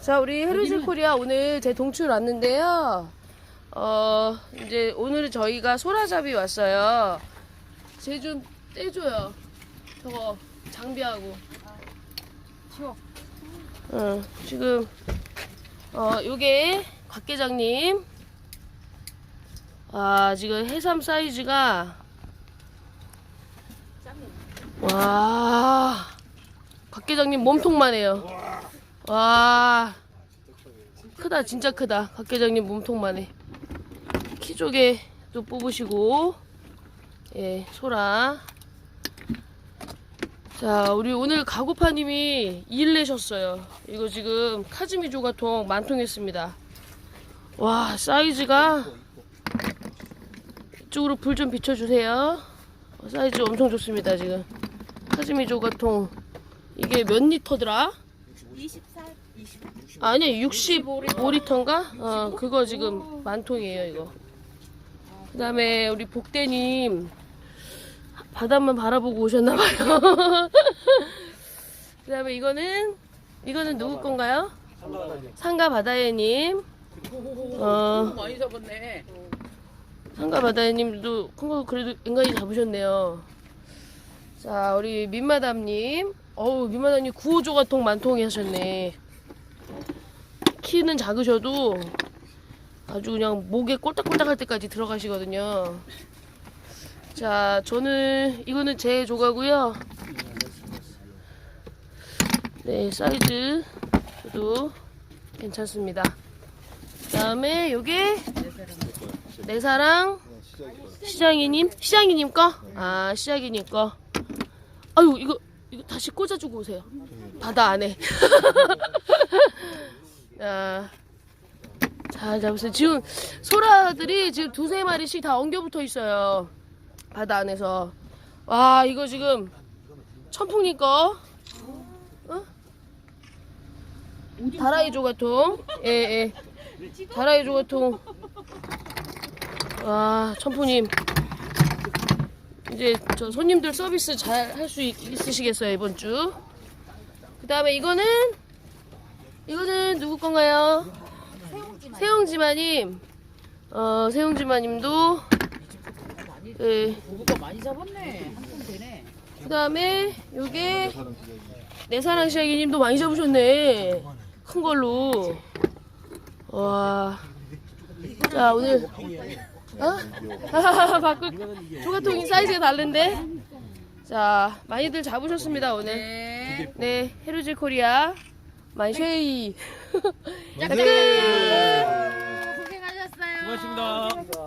자, 우리 헤르지 코리아 오늘 제 동출 왔는데요. 어, 이제 오늘은 저희가 소라잡이 왔어요. 쟤 좀 떼줘요. 저거 장비하고. 치워. 어, 지금, 어, 요게 곽 계장님. 아, 지금 해삼 사이즈가. 와. 곽 계장님 몸통만 해요. 와. 크다, 진짜 크다. 곽 계장님 몸통만 해. 키조개 또 뽑으시고. 예, 소라. 자, 우리 오늘 가구파님이 일 내셨어요. 이거 지금 카즈미 조가통 만통했습니다. 와, 사이즈가 이쪽으로 불 좀 비춰주세요. 어, 사이즈 엄청 좋습니다, 지금. 카즈미 조가통. 이게 몇 리터더라? 24, 20. 아니, 65리터인가? 어, 그거 지금 만통이에요, 이거. 그 다음에 우리 복대님 바다만 바라보고 오셨나봐요. 그 다음에 이거는, 이거는 누구 건가요? 상가 바다예님. 어, 많이 잡았네. 상가 바다예님도 큰 거 그래도 인간이 잡으셨네요. 자, 우리 민마담님. 어우, 민마담님 구호조가 통 만통이 하셨네. 키는 작으셔도 아주 그냥 목에 꼴딱꼴딱 할 때까지 들어가시거든요. 자, 저는 이거는 제 조가고요. 네, 사이즈 도 괜찮습니다. 그 다음에 요게 내 사랑 시장이님 시장이님 거? 아 시장이님 거. 아유 이거 이거 다시 꽂아주고 오세요. 바다 안에. 자, 자, 자 보세요. 지금 소라들이 지금 두세 마리씩 다 엉겨붙어 있어요. 바다 안에서. 와 이거 지금 천풍님 거. 어? 다라이 조가통. 예 예. 다라이 조가통. 와 천풍님. 이제 저 손님들 서비스 잘 할 수 있으시겠어요 이번 주. 그 다음에 이거는 이거는 누구 건가요? 세용지마님. 어 세용지마님도. 예. 뭐가 많이 잡았네. 한통 되네. 그 다음에 요게 내 사랑 시아기님도 많이 잡으셨네. 큰 걸로. 와. 자 오늘 어? 바꿀 조가통이 사이즈가 다른데. 자 많이들 잡으셨습니다 오늘. 네. 네 헤르질 코리아 만쉐이. 끝. 고생하셨어요. 고맙습니다.